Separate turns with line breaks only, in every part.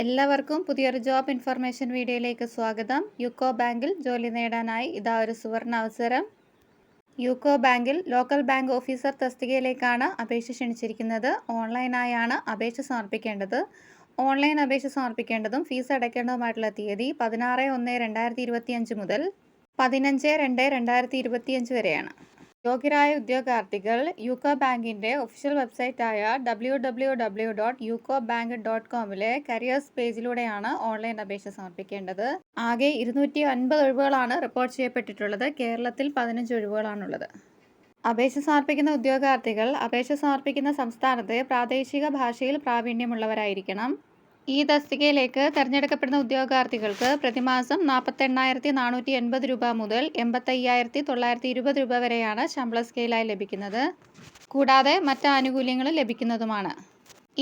എല്ലാവർക്കും പുതിയൊരു job information വീഡിയോയിലേക്ക് സ്വാഗതം. യുക്കോ ബാങ്കിൽ ജോലി നേടാനായി ഇതാ ഒരു സുവർണ അവസരം. യുക്കോ ബാങ്കിൽ ലോക്കൽ ബാങ്ക് ഓഫീസർ തസ്തികയിലേക്കാണ് അപേക്ഷ ക്ഷണിച്ചിരിക്കുന്നത്. ഓൺലൈനായാണ് അപേക്ഷ സമർപ്പിക്കേണ്ടത്. ഓൺലൈൻ അപേക്ഷ സമർപ്പിക്കേണ്ടതും ഫീസ് അടയ്ക്കേണ്ടതുമായിട്ടുള്ള തീയതി പതിനാറ് ഒന്ന് രണ്ടായിരത്തി ഇരുപത്തിയഞ്ച് മുതൽ പതിനഞ്ച് രണ്ട് രണ്ടായിരത്തി ഇരുപത്തിയഞ്ച് വരെയാണ്. യോഗ്യരായ ഉദ്യോഗാർത്ഥികൾ യുക്കോ ബാങ്കിന്റെ official വെബ്സൈറ്റായ W W W dot UCO bank dot കോമിലെ careers പേജിലൂടെയാണ് ഓൺലൈൻ അപേക്ഷ സമർപ്പിക്കേണ്ടത്. ആകെ ഇരുന്നൂറ്റി അൻപത് ഒഴിവുകളാണ് റിപ്പോർട്ട് ചെയ്യപ്പെട്ടിട്ടുള്ളത്. കേരളത്തിൽ പതിനഞ്ച് ഒഴിവുകളാണുള്ളത്. അപേക്ഷ സമർപ്പിക്കുന്ന ഉദ്യോഗാർത്ഥികൾ അപേക്ഷ സമർപ്പിക്കുന്ന സംസ്ഥാനത്ത് പ്രാദേശിക ഭാഷയിൽ പ്രാവീണ്യമുള്ളവരായിരിക്കണം. ഈ തസ്തികയിലേക്ക് തെരഞ്ഞെടുക്കപ്പെടുന്ന ഉദ്യോഗാർത്ഥികൾക്ക് പ്രതിമാസം നാൽപ്പത്തെണ്ണായിരത്തി നാനൂറ്റി എൺപത് രൂപ മുതൽ എൺപത്തയ്യായിരത്തി തൊള്ളായിരത്തി ഇരുപത് രൂപ വരെയാണ് ശമ്പള സ്കെയിലായി ലഭിക്കുന്നത്. കൂടാതെ മറ്റ് ആനുകൂല്യങ്ങളും ലഭിക്കുന്നതുമാണ്.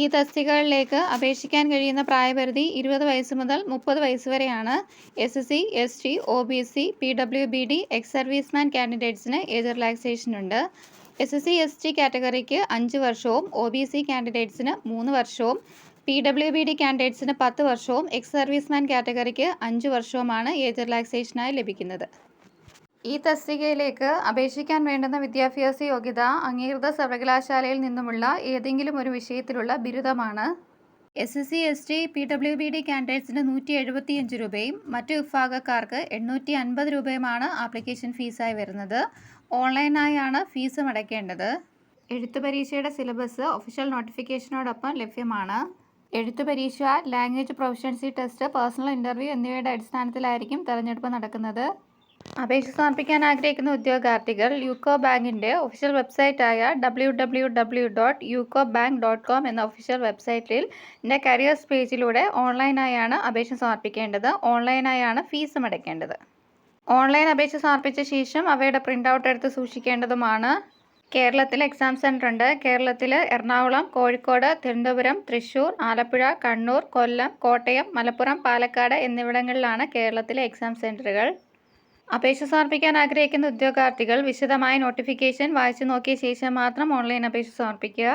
ഈ തസ്തികകളിലേക്ക് അപേക്ഷിക്കാൻ കഴിയുന്ന പ്രായപരിധി ഇരുപത് വയസ്സ് മുതൽ മുപ്പത് വയസ്സ് വരെയാണ് S C S T O B C P W B D ex serviceman കാൻഡിഡേറ്റ്സിന് age relaxation ഉണ്ട്. എസ് സി എസ് ടി കാറ്റഗറിക്ക് അഞ്ച് വർഷവും ഒ ബി സി കാൻഡിഡേറ്റ്സിന് മൂന്ന് വർഷവും പി ഡബ്ല്യു ബി ഡി കാൻഡിഡേറ്റ്സിന് പത്ത് വർഷവും എക്സ് സർവീസ്മാൻ കാറ്റഗറിക്ക് അഞ്ച് വർഷവുമാണ് ഏജ് റിലാക്സേഷനായി ലഭിക്കുന്നത്. ഈ തസ്തികയിലേക്ക് അപേക്ഷിക്കാൻ വേണ്ടുന്ന വിദ്യാഭ്യാസ യോഗ്യത അംഗീകൃത സർവകലാശാലയിൽ നിന്നുമുള്ള ഏതെങ്കിലും ഒരു വിഷയത്തിലുള്ള ബിരുദമാണ്. S S C S T P W B D കാൻഡിഡേറ്റ്സിന് നൂറ്റി എഴുപത്തിയഞ്ച് രൂപയും മറ്റ് വിഭാഗക്കാർക്ക് എണ്ണൂറ്റി അൻപത് രൂപയുമാണ് ആപ്ലിക്കേഷൻ ഫീസായി വരുന്നത്. ഓൺലൈനായാണ് ഫീസ് അടയ്ക്കേണ്ടത് എഴുത്തു പരീക്ഷയുടെ സിലബസ് ഒഫീഷ്യൽ നോട്ടിഫിക്കേഷനോടൊപ്പം ലഭ്യമാണ്. എഴുത്തു പരീക്ഷ language proficiency test personal interview എന്നിവയുടെ അടിസ്ഥാനത്തിലായിരിക്കും തെരഞ്ഞെടുപ്പ് നടക്കുന്നത്. അപേക്ഷ സമർപ്പിക്കാൻ ആഗ്രഹിക്കുന്ന ഉദ്യോഗാർത്ഥികൾ യുക്കോ ബാങ്കിന്റെ official വെബ്സൈറ്റായ W W W dot UCO bank dot com എന്ന ഒഫീഷ്യൽ വെബ്സൈറ്റിൽ എന്റെ കരിയേഴ്സ് പേജിലൂടെ ഓൺലൈനായാണ് അപേക്ഷ സമർപ്പിക്കേണ്ടത്. ഓൺലൈനായാണ് ഫീസും അടയ്ക്കേണ്ടത്. ഓൺലൈൻ അപേക്ഷ സമർപ്പിച്ച ശേഷം അവയുടെ പ്രിന്റ് ഔട്ട് എടുത്ത് സൂക്ഷിക്കേണ്ടതുമാണ്. കേരളത്തിൽ എക്സാം സെന്റർ ഉണ്ട്. കേരളത്തിൽ എറണാകുളം കോഴിക്കോട് തിരുവനന്തപുരം തൃശ്ശൂർ ആലപ്പുഴ കണ്ണൂർ കൊല്ലം കോട്ടയം മലപ്പുറം പാലക്കാട് എന്നിവിടങ്ങളിലാണ് കേരളത്തിലെ എക്സാം സെന്ററുകൾ അപേക്ഷ സമർപ്പിക്കാൻ ആഗ്രഹിക്കുന്ന ഉദ്യോഗാർത്ഥികൾ വിശദമായ നോട്ടിഫിക്കേഷൻ വായിച്ചു നോക്കിയ ശേഷം മാത്രം ഓൺലൈൻ അപേക്ഷ സമർപ്പിക്കുക.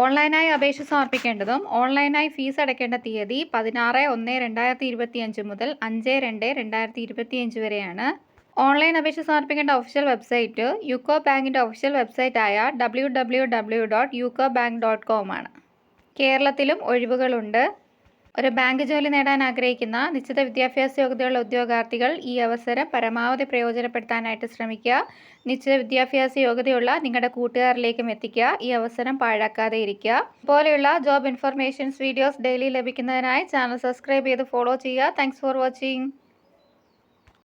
ഓൺലൈനായി അപേക്ഷ സമർപ്പിക്കേണ്ടതും ഓൺലൈനായി ഫീസ് അടയ്ക്കേണ്ട തീയതി പതിനാറ് ഒന്ന് രണ്ടായിരത്തി ഇരുപത്തിയഞ്ച് മുതൽ അഞ്ച് രണ്ട് രണ്ടായിരത്തി ഇരുപത്തിയഞ്ച് വരെയാണ്. ഓൺലൈൻ അപേക്ഷ സമർപ്പിക്കേണ്ട ഒഫീഷ്യൽ വെബ്സൈറ്റ് യുക്കോ ബാങ്കിന്റെ official വെബ്സൈറ്റായ W W W dot UCO bank dot com ആണ്. കേരളത്തിലും ഒഴിവുകളുണ്ട്. ഒരു ബാങ്ക് ജോലി നേടാൻ ആഗ്രഹിക്കുന്ന നിശ്ചിത വിദ്യാഭ്യാസ യോഗ്യതയുള്ള ഉദ്യോഗാർത്ഥികൾ ഈ അവസരം പരമാവധി പ്രയോജനപ്പെടുത്താനായിട്ട് ശ്രമിക്കുക. നിശ്ചിത വിദ്യാഭ്യാസ യോഗ്യതയുള്ള നിങ്ങളുടെ കൂട്ടുകാരിലേക്കും എത്തിക്കുക. ഈ അവസരം പാഴാക്കാതെ ഇരിക്കുക. പോലെയുള്ള ജോബ് ഇൻഫർമേഷൻസ് വീഡിയോസ് ഡെയിലി ലഭിക്കുന്നതിനായി ചാനൽ സബ്സ്ക്രൈബ് ചെയ്ത് ഫോളോ ചെയ്യുക. Thanks for watching